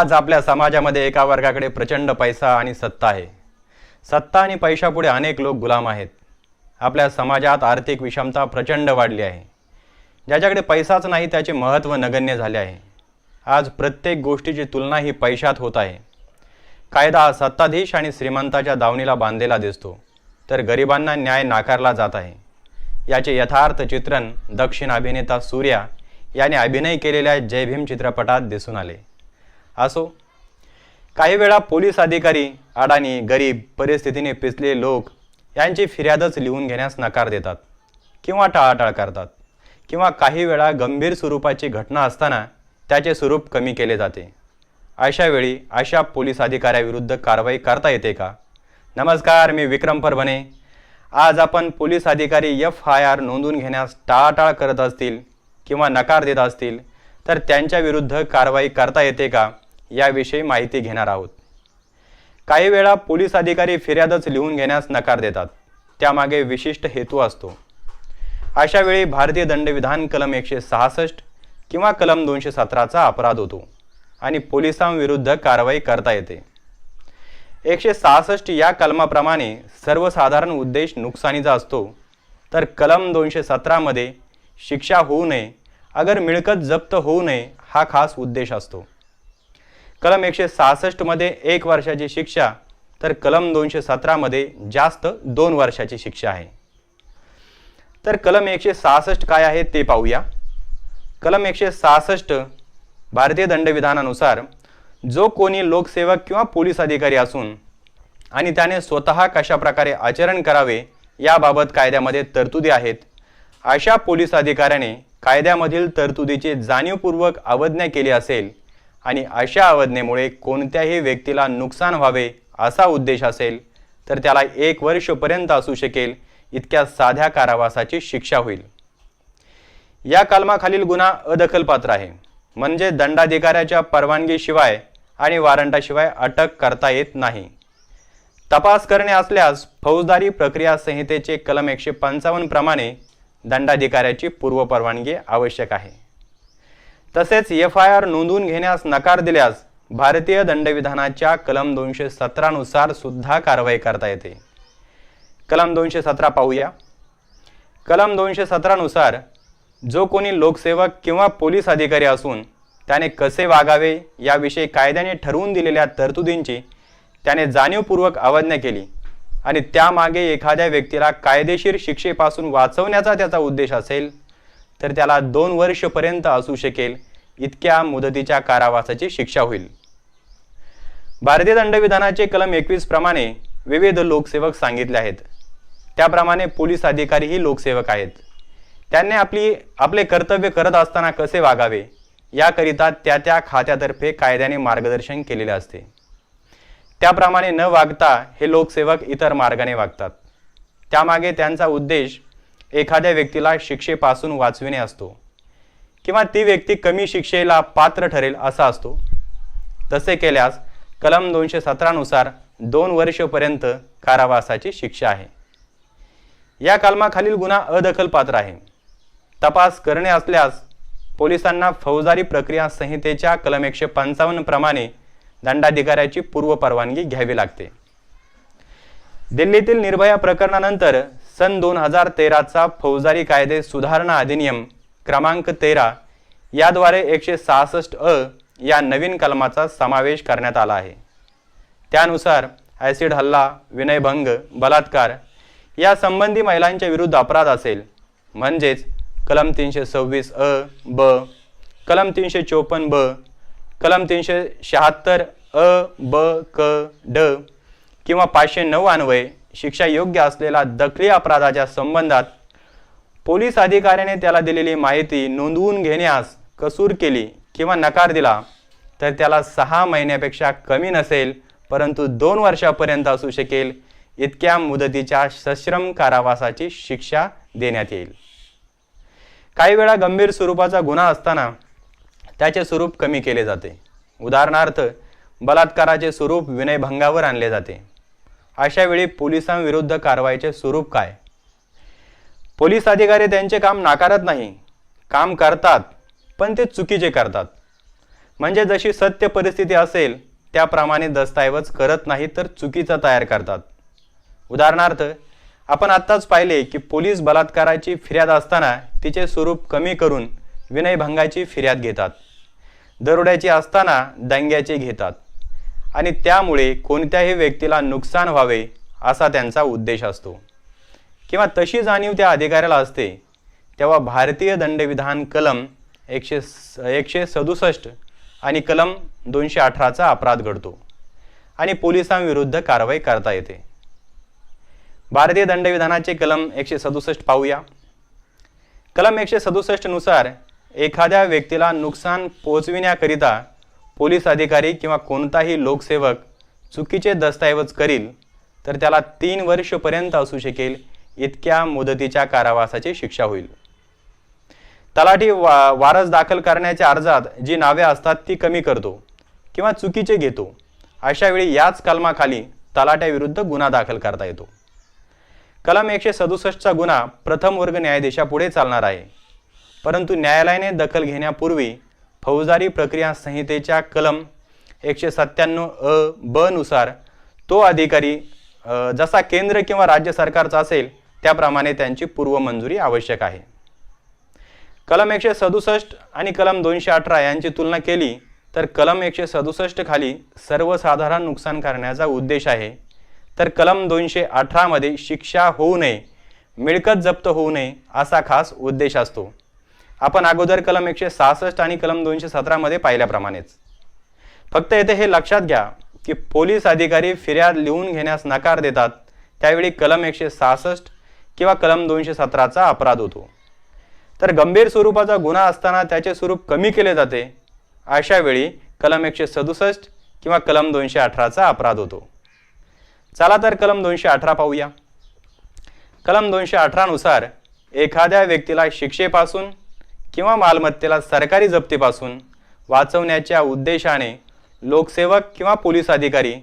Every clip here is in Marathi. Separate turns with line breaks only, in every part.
आज आपल्या समाजामध्ये एका वर्गाकडे प्रचंड पैसा आणि सत्ता आहे. सत्ता आणि पैशापुढे अनेक लोक गुलाम आहेत. आपल्या समाजात आर्थिक विषमता प्रचंड वाढली आहे. ज्याच्याकडे पैसाच नाही त्याचे महत्त्व नगण्य झाले आहे. आज प्रत्येक गोष्टीची तुलना ही पैशात होत आहे. कायदा हा सत्ताधीश आणि श्रीमंताच्या दावणीला बांधलेला दिसतो तर गरिबांना न्याय नाकारला जात आहे. याचे यथार्थ चित्रण दक्षिण अभिनेता सूर्या याने अभिनय केलेल्या जय भीम चित्रपटात दिसून आले. असो. काही वेळा पोलीस अधिकारी अडाणी गरीब परिस्थितीने पिसले लोक यांची फिर्यादच लिहून घेण्यास नकार देतात किंवा टाळाटाळ करतात किंवा काही वेळा गंभीर स्वरूपाची घटना असताना त्याचे स्वरूप कमी केले जाते. अशा वेळी अशा पोलीस अधिकाऱ्याविरुद्ध कारवाई करता येते का? नमस्कार मी विक्रम परभणे. आज आपण पोलीस अधिकारी एफ आय आर नोंदवून घेण्यास टाळाटाळ करत असतील किंवा नकार देत असतील तर त्यांच्या विरुद्ध कारवाई करता येते का याविषयी माहिती घेणार आहोत. काही वेळा पोलीस अधिकारी फिर्यादच लिहून घेण्यास नकार देतात. त्यामागे विशिष्ट हेतू असतो. अशा वेळी भारतीय दंडविधान कलम एकशे सहासष्ट किंवा कलम दोनशे सतराचा अपराध होतो आणि पोलिसांविरुद्ध कारवाई करता येते. एकशे सहासष्ट या कलमाप्रमाणे सर्वसाधारण उद्देश नुकसानीचा असतो. तर कलम दोनशे सतरामध्ये शिक्षा होऊ नये अगर मिळकत जप्त होऊ नये हा खास उद्देश असतो. कलम एकशे सहासष्टमध्ये एक वर्षाची शिक्षा तर कलम दोनशे सतरामध्ये जास्त दोन वर्षाची शिक्षा आहे. तर कलम एकशे सहासष्ट काय आहे ते पाहूया. कलम एकशे सहासष्ट भारतीय दंडविधानानुसार जो कोणी लोकसेवक किंवा पोलीस अधिकारी असून आणि त्याने स्वतः कशा प्रकारे आचरण करावे याबाबत कायद्यामध्ये तरतुदी आहेत अशा पोलीस अधिकाऱ्याने कायद्यामधील तरतुदीची जाणीवपूर्वक अवज्ञा केली असेल आणि अशा अवज्ञेमुळे कोणत्याही व्यक्तीला नुकसान व्हावे असा उद्देश असेल तर त्याला एक वर्षपर्यंत असू शकेल इतक्या साध्या कारावासाची शिक्षा होईल. या कलमाखालील गुन्हा अदखलपात्र आहे. म्हणजे दंडाधिकाऱ्याच्या परवानगीशिवाय आणि वॉरंटाशिवाय अटक करता येत नाही. तपास करणे असल्यास फौजदारी प्रक्रिया संहितेचे कलम एकशे पंचावन्न प्रमाणे दंडाधिकाऱ्याची पूर्वपरवानगी आवश्यक आहे. तसेच एफ आय आर नोंदवून घेण्यास नकार दिल्यास भारतीय दंडविधानाच्या कलम दोनशे सतरानुसार सुद्धा कारवाई करता येते. कलम दोनशे सतरा पाहूया. कलम दोनशे सतरानुसार जो कोणी लोकसेवक किंवा पोलीस अधिकारी असून त्याने कसे वागावे याविषयी कायद्याने ठरवून दिलेल्या तरतुदींची त्याने जाणीवपूर्वक अवज्ञा केली. आणि त्यामागे एखाद्या व्यक्तीला कायदेशीर शिक्षेपासून वाचवण्याचा त्याचा उद्देश असेल तर त्याला दोन वर्षपर्यंत असू शकेल इतक्या मुदतीच्या कारावासाची शिक्षा होईल. भारतीय दंडविधानाचे कलम एकवीस प्रमाणे विविध लोकसेवक सांगितले आहेत. त्याप्रमाणे पोलीस अधिकारीही लोकसेवक आहेत. त्यांनी आपली आपले कर्तव्य करत असताना कसे वागावे याकरिता त्या त्या खात्यातर्फे कायद्याने मार्गदर्शन केलेले असते. त्याप्रमाणे न वागता हे लोकसेवक इतर मार्गाने वागतात. त्यामागे त्यांचा उद्देश एखाद्या व्यक्तीला शिक्षेपासून वाचविणे असतो किंवा ती व्यक्ती कमी शिक्षेला पात्र ठरेल असा असतो. तसे केल्यास कलम दोनशे सतरानुसार दोन वर्षपर्यंत कारावासाची शिक्षा आहे. या कलमाखालील गुन्हा अदखलपात्र आहे. तपास करणे असल्यास पोलिसांना फौजदारी प्रक्रिया संहितेच्या कलम एकशे पंचावन्न प्रमाणे दंडाधिकाऱ्याची पूर्व परवानगी घ्यावी लागते. दिल्लीतील निर्भया प्रकरणानंतर सन दोन हजार तेराचा फौजदारी कायदे सुधारणा अधिनियम क्रमांक तेरा याद्वारे एकशे सहासष्ट अ या नवीन कलमाचा समावेश करण्यात आला आहे. त्यानुसार ॲसिड हल्ला विनयभंग बलात्कार या संबंधी महिलांच्या विरुद्ध अपराध असेल. म्हणजेच कलम तीनशे सव्वीस अ ब कलम तीनशे चोपन्न ब कलम तीनशे शहात्तर अ ब क ड किंवा पाचशे नऊ अन्वये शिक्षा योग्य असलेला दखली अपराधाच्या संबंधात पोलीस अधिकाऱ्याने त्याला दिलेली माहिती नोंदवून घेण्यास कसूर केली किंवा नकार दिला तर त्याला सहा महिन्यापेक्षा कमी नसेल परंतु दोन वर्षापर्यंत असू शकेल इतक्या मुदतीच्या सश्रम कारावासाची शिक्षा देण्यात येईल. काही वेळा गंभीर स्वरूपाचा गुन्हा असताना त्याचे स्वरूप कमी केले जाते. उदाहरणार्थ बलात्काराचे स्वरूप विनयभंगावर आणले जाते. अशावेळी पोलिसांविरुद्ध कारवाईचे स्वरूप काय? पोलीस अधिकारी त्यांचे काम नाकारत नाही. काम करतात पण ते चुकीचे करतात. म्हणजे जशी सत्य परिस्थिती असेल त्याप्रमाणे दस्तऐवज करत नाही तर चुकीचा तयार करतात. उदाहरणार्थ आपण आत्ताच पाहिले की पोलीस बलात्काराची फिर्याद असताना तिचे स्वरूप कमी करून विनयभंगाची फिर्याद घेतात. दरोड्याची असताना दंग्याचे घेतात. आणि त्यामुळे कोणत्याही व्यक्तीला नुकसान व्हावे असा त्यांचा उद्देश असतो. किंवा तशी जाणीव त्या अधिकाऱ्याला असते तेव्हा भारतीय दंडविधान कलम एकशे स एकशे सदुसष्ट आणि कलम दोनशे अठराचा अपराध घडतो आणि पोलिसांविरुद्ध कारवाई करता येते. भारतीय दंडविधानाचे कलम एकशे सदुसष्ट पाहूया. कलम एकशे सदुसष्टनुसार एखाद्या व्यक्तीला नुकसान पोहोचविण्याकरिता पोलीस अधिकारी किंवा कोणताही लोकसेवक चुकीचे दस्तऐवज करील तर त्याला तीन वर्षपर्यंत असू शकेल इतक्या मुदतीच्या कारावासाची शिक्षा होईल. तलाठी वा वारस दाखल करण्याच्या अर्जात जी नावे असतात ती कमी करतो किंवा चुकीचे घेतो. अशावेळी याच कलमाखाली तलाट्याविरुद्ध गुन्हा दाखल करता येतो. कलम एकशे सदुसष्टचा गुन्हा प्रथम वर्ग न्यायाधीशापुढे चालणार आहे. परंतु न्यायालयाने दखल घेण्यापूर्वी फौजदारी प्रक्रिया संहितेच्या कलम एकशे सत्त्याण्णव अ ब नुसार तो अधिकारी जसा केंद्र किंवा राज्य सरकारचा असेल त्याप्रमाणे त्यांची पूर्वमंजुरी आवश्यक आहे. कलम एकशे सदुसष्ट आणि कलम दोनशे अठरा यांची तुलना केली तर कलम एकशे सदुसष्ट खाली सर्वसाधारण नुकसान करण्याचा उद्देश आहे. तर कलम दोनशे अठरामध्ये शिक्षा होऊ नये मिळकत जप्त होऊ नये असा खास उद्देश असतो. आपण अगोदर कलम एकशे सहासष्ट आणि कलम दोनशे सतरामध्ये पाहिल्याप्रमाणेच. फक्त येथे हे लक्षात घ्या की पोलीस अधिकारी फिर्याद लिहून घेण्यास नकार देतात त्यावेळी कलम एकशे सहासष्ट किंवा कलम दोनशे सतराचा अपराध होतो. तर गंभीर स्वरूपाचा गुन्हा असताना त्याचे स्वरूप कमी केले जाते अशा वेळी कलम एकशे सदुसष्ट किंवा कलम दोनशे अठराचा अपराध होतो. चला तर कलम दोनशे अठरा पाहूया. कलम दोनशे अठरानुसार एखाद्या व्यक्तीला शिक्षेपासून किंवा मालमत्तेला सरकारी जप्तीपासून वाचवण्याच्या उद्देशाने लोकसेवक किंवा पोलीस अधिकारी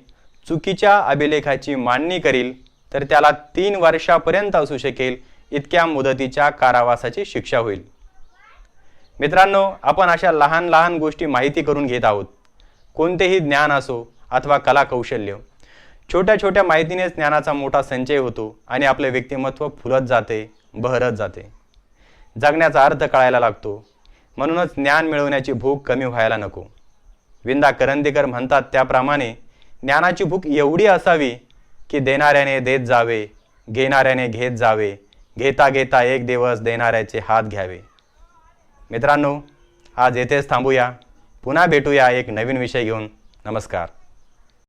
चुकीच्या अभिलेखाची मांडणी करील तर त्याला तीन वर्षापर्यंत असू शकेल इतक्या मुदतीच्या कारावासाची शिक्षा होईल. मित्रांनो आपण अशा लहान लहान गोष्टी माहिती करून घेत आहोत. कोणतेही ज्ञान असो अथवा कला कौशल्य छोट्या छोट्या माहितीनेच ज्ञानाचा मोठा संचय होतो आणि आपले व्यक्तिमत्व फुलत जाते बहरत जाते. जगण्याचा अर्थ कळायला लागतो. म्हणूनच ज्ञान मिळवण्याची भूक कमी व्हायला नको. विंदा करंदीकर म्हणतात त्याप्रमाणे ज्ञानाची भूक एवढी असावी की देणाऱ्याने देत जावे घेणाऱ्याने घेत जावे घेता घेता एक दिवस देणाऱ्याचे हात घ्यावे. मित्रांनो आज येथेच थांबूया. पुन्हा भेटूया एक नवीन विषय घेऊन. नमस्कार.